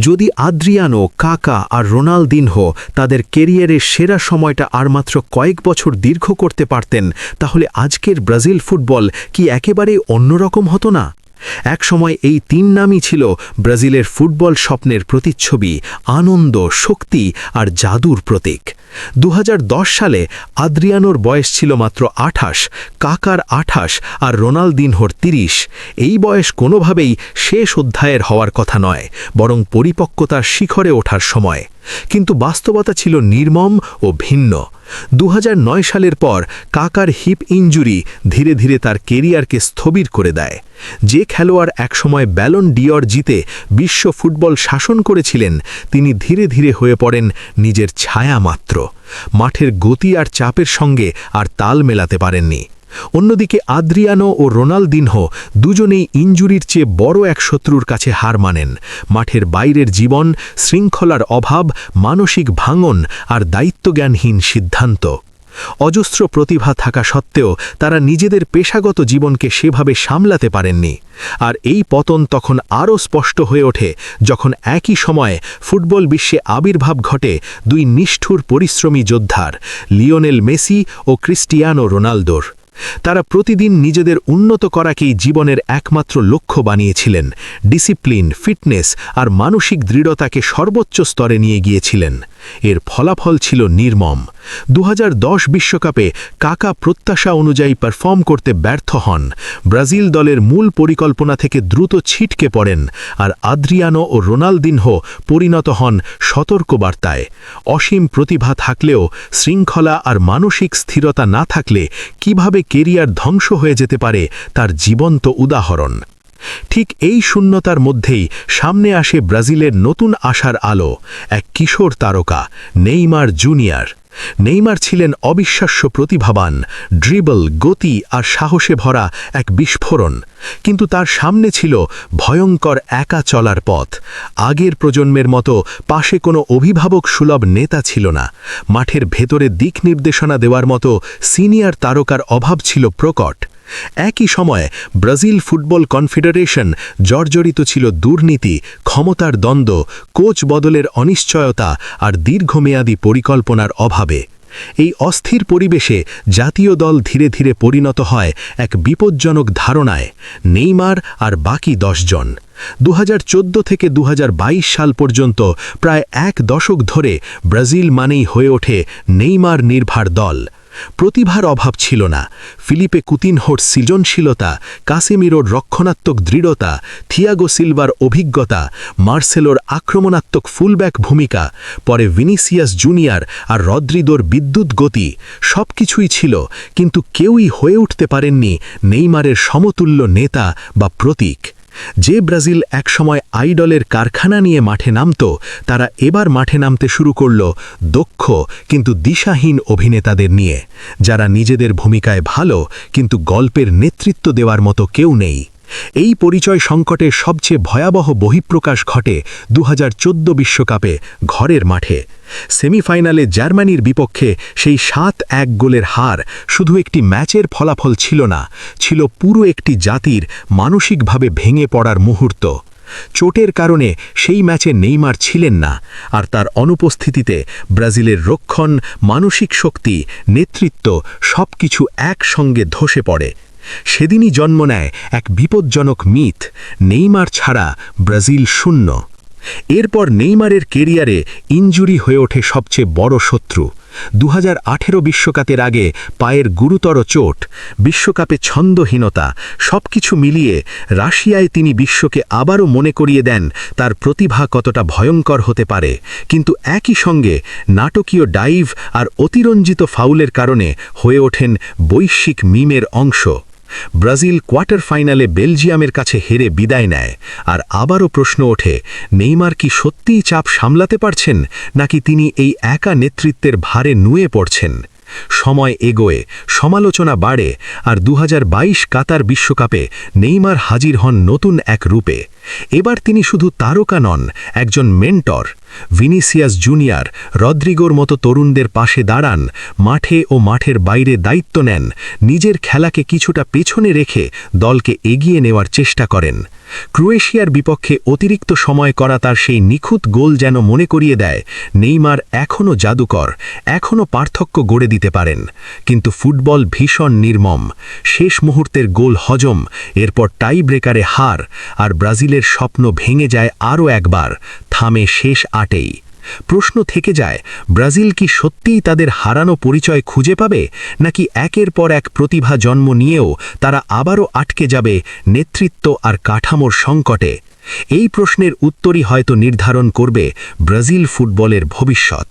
যদি আদ্রিয়ানো, কাকা আর রোনালদিনহো তাদের কেরিয়ারের সেরা সময়টা আর মাত্র কয়েক বছর দীর্ঘ করতে পারতেন, তাহলে আজকের ব্রাজিল ফুটবল কি একেবারে অন্যরকম হতো না? একসময় এই তিন নামই ছিল ব্রাজিলের ফুটবল স্বপ্নের প্রতিচ্ছবি, আনন্দ, শক্তি আর জাদুর প্রতীক। দু হাজার দশ সালে আদ্রিয়ানোর বয়স ছিল মাত্র আঠাশ, কাকার আঠাশ আর রোনালদিনহোর তিরিশ। এই বয়স কোনোভাবেই শেষ অধ্যায়ের হওয়ার কথা নয়, বরং পরিপক্কতার শিখরে ওঠার সময়। কিন্তু বাস্তবতা ছিল নির্মম ও ভিন্ন। দু হাজার নয় সালের পর কাকার হিপ ইঞ্জুরি ধীরে ধীরে তার কেরিয়ারকে স্থবির করে দেয়। যে খেলোয়াড় একসময় ব্যালন ডিয়র জিতে বিশ্ব ফুটবল শাসন করেছিলেন, তিনি ধীরে ধীরে হয়ে পড়েন নিজের ছায়া মাত্র। মাঠের গতি আর চাপের সঙ্গে আর তাল মেলাতে পারেননি। অন্যদিকে আদ্রিয়ানো ও রোনালদিনহো দুজনেই ইঞ্জুরির চেয়ে বড় এক শত্রুর কাছে হার মানেন। মাঠের বাইরের জীবন, শৃঙ্খলার অভাব, মানসিক ভাঙন আর দায়িত্বজ্ঞানহীন সিদ্ধান্ত। অজস্র প্রতিভা থাকা সত্ত্বেও তারা নিজেদের পেশাগত জীবনকে সেভাবে সামলাতে পারেননি। আর এই পতন তখন আরও স্পষ্ট হয়ে ওঠে যখন একই সময়ে ফুটবল বিশ্বে আবির্ভাব ঘটে দুই নিষ্ঠুর পরিশ্রমী যোদ্ধার, লিওনেল মেসি ও ক্রিস্টিয়ানো রোনালদোর। তারা প্রতিদিন নিজেদের উন্নত করাকেই জীবনের একমাত্র লক্ষ্য বানিয়েছিলেন ডিসিপ্লিন ফিটনেস আর মানসিক দৃঢ়তাকে সর্বোচ্চ স্তরে নিয়ে গিয়েছিলেন। এর ফলাফল ছিল নির্মম। দু বিশ্বকাপে কাকা প্রত্যাশা অনুযায়ী পারফর্ম করতে ব্যর্থ হন। ব্রাজিল দলের মূল পরিকল্পনা থেকে দ্রুত ছিটকে পড়েন আর আদ্রিয়ানো ও রোনালদিনহো পরিণত হন সতর্কবার্তায়। অসীম প্রতিভা থাকলেও শৃঙ্খলা আর মানসিক স্থিরতা না থাকলে কীভাবে কেরিয়ার ধ্বংস হয়ে যেতে পারে তার জীবন্ত উদাহরণ। ঠিক এই শূন্যতার মধ্যেই সামনে আসে ব্রাজিলের নতুন আশার আলো, এক কিশোর তারকা, নেইমার জুনিয়র। নেইমার ছিলেন অবিশ্বাস্য প্রতিভাবান, ড্রিবল, গতি আর সাহসে ভরা এক বিস্ফোরণ। কিন্তু তার সামনে ছিল ভয়ঙ্কর একা চলার পথ। আগের প্রজন্মের মতো পাশে কোনো অভিভাবক সুলভ নেতা ছিল না। মাঠের ভেতরে দিক নির্দেশনা দেওয়ার মতো সিনিয়র তারকার অভাব ছিল প্রকট। একই সময়ে ব্রাজিল ফুটবল কনফেডারেশন জর্জরিত ছিল দুর্নীতি, ক্ষমতার দ্বন্দ্ব, কোচ বদলের অনিশ্চয়তা আর দীর্ঘমেয়াদী পরিকল্পনার অভাবে। এই অস্থির পরিবেশে জাতীয় দল ধীরে ধীরে পরিণত হয় এক বিপজ্জনক ধারণায়, নেইমার আর বাকি জন। দু হাজার থেকে দুহাজার বাইশ সাল পর্যন্ত প্রায় এক দশক ধরে ব্রাজিল মানেই হয়ে ওঠে নেইমার নির্ভার দল। প্রতিভার অভাব ছিল না। ফিলিপে কুতিনহোর সৃজনশীলতা, কাসেমিরোর রক্ষণাত্মক দৃঢ়তা, থিয়াগো সিলভার অভিজ্ঞতা, মার্সেলোর আক্রমণাত্মক ফুলব্যাক ভূমিকা, পরে ভিনিসিয়াস জুনিয়র আর রদ্রিদোর বিদ্যুৎ গতি সব কিছুই ছিল, কিন্তু কেউই হয়ে উঠতে পারেননি নেইমারের সমতুল্য নেতা বা প্রতীক। যে ব্রাজিল একসময় আইডলের কারখানা নিয়ে মাঠে নামত, তারা এবার মাঠে নামতে শুরু করল দক্ষ কিন্তু দিশাহীন অভিনেতাদের নিয়ে। যারা নিজেদের ভূমিকায় ভালো কিন্তু গল্পের নেতৃত্ব দেওয়ার মতো কেউ নেই। এই পরিচয় সংকটের সবচেয়ে ভয়াবহ বহিঃপ্রকাশ ঘটে দু বিশ্বকাপে ঘরের মাঠে। সেমিফাইনালে জার্মানির বিপক্ষে সেই সাত এক গোলের হার শুধু একটি ম্যাচের ফলাফল ছিল না, ছিল পুরো একটি জাতির মানসিকভাবে ভেঙে পড়ার মুহূর্ত। চোটের কারণে সেই ম্যাচে নেইমার ছিলেন না, আর তার অনুপস্থিতিতে ব্রাজিলের রক্ষণ, মানসিক শক্তি, নেতৃত্ব সব কিছু একসঙ্গে ধসে পড়ে। সেদিনই জন্ম নেয় এক বিপজ্জনক মিথ, নেইমার ছাড়া ব্রাজিল শূন্য। এরপর নেইমারের কেরিয়ারে ইঞ্জুরি হয়ে ওঠে সবচেয়ে বড় শত্রু। দু হাজার বিশ্বকাপের আগে পায়ের গুরুতর চোট, বিশ্বকাপে ছন্দহীনতা সব কিছু মিলিয়ে রাশিয়ায় তিনি বিশ্বকে আবারও মনে করিয়ে দেন তার প্রতিভা কতটা ভয়ঙ্কর হতে পারে। কিন্তু একই সঙ্গে নাটকীয় ডাইভ আর অতিরঞ্জিত ফাউলের কারণে হয়ে ওঠেন বৈশ্বিক মিমের অংশ। ব্রাজিল কোয়ার্টার ফাইনালে বেলজিয়ামের কাছে হেরে বিদায় নেয়, আর আবারও প্রশ্ন ওঠে, নেইমার কি সত্যিই চাপ সামলাতে পারছেন, নাকি তিনি এই একা নেতৃত্বের ভারে নুয়ে পড়ছেন? সময় এগোয়ে, সমালোচনা বাড়ে আর দু হাজার বাইশ কাতার বিশ্বকাপে নেইমার হাজির হন নতুন এক রূপে। এবার তিনি শুধু তারকা নন, একজন মেন্টর। ভিনিসিয়াস জুনিয়র রদ্রিগোর মতো তরুণদের পাশে দাঁড়ান, মাঠে ও মাঠের বাইরে দায়িত্ব নেন, নিজের খেলাকে কিছুটা পেছনে রেখে দলকে এগিয়ে নেওয়ার চেষ্টা করেন। ক্রোয়েশিয়ার বিপক্ষে অতিরিক্ত সময় করা তার সেই নিখুঁত গোল যেন মনে করিয়ে দেয়, নেইমার এখনও জাদুকর, এখনও পার্থক্য গড়ে দিতে পারেন। কিন্তু ফুটবল ভীষণ নির্মম। শেষ মুহূর্তের গোল হজম, এরপর টাই ব্রেকারে হার, আর ব্রাজিলের স্বপ্ন ভেঙে যায় আরও একবার, থামে শেষ আটেই। প্রশ্ন থেকে যায়, ব্রাজিল কি সত্যিই তাদের হারানো পরিচয় খুঁজে পাবে, নাকি একের পর এক প্রতিভা জন্ম নিয়েও তারা আবারও আটকে যাবে নেতৃত্ব আর কাঠামোর সংকটে? এই প্রশ্নের উত্তরই হয়তো নির্ধারণ করবে ব্রাজিল ফুটবলের ভবিষ্যৎ।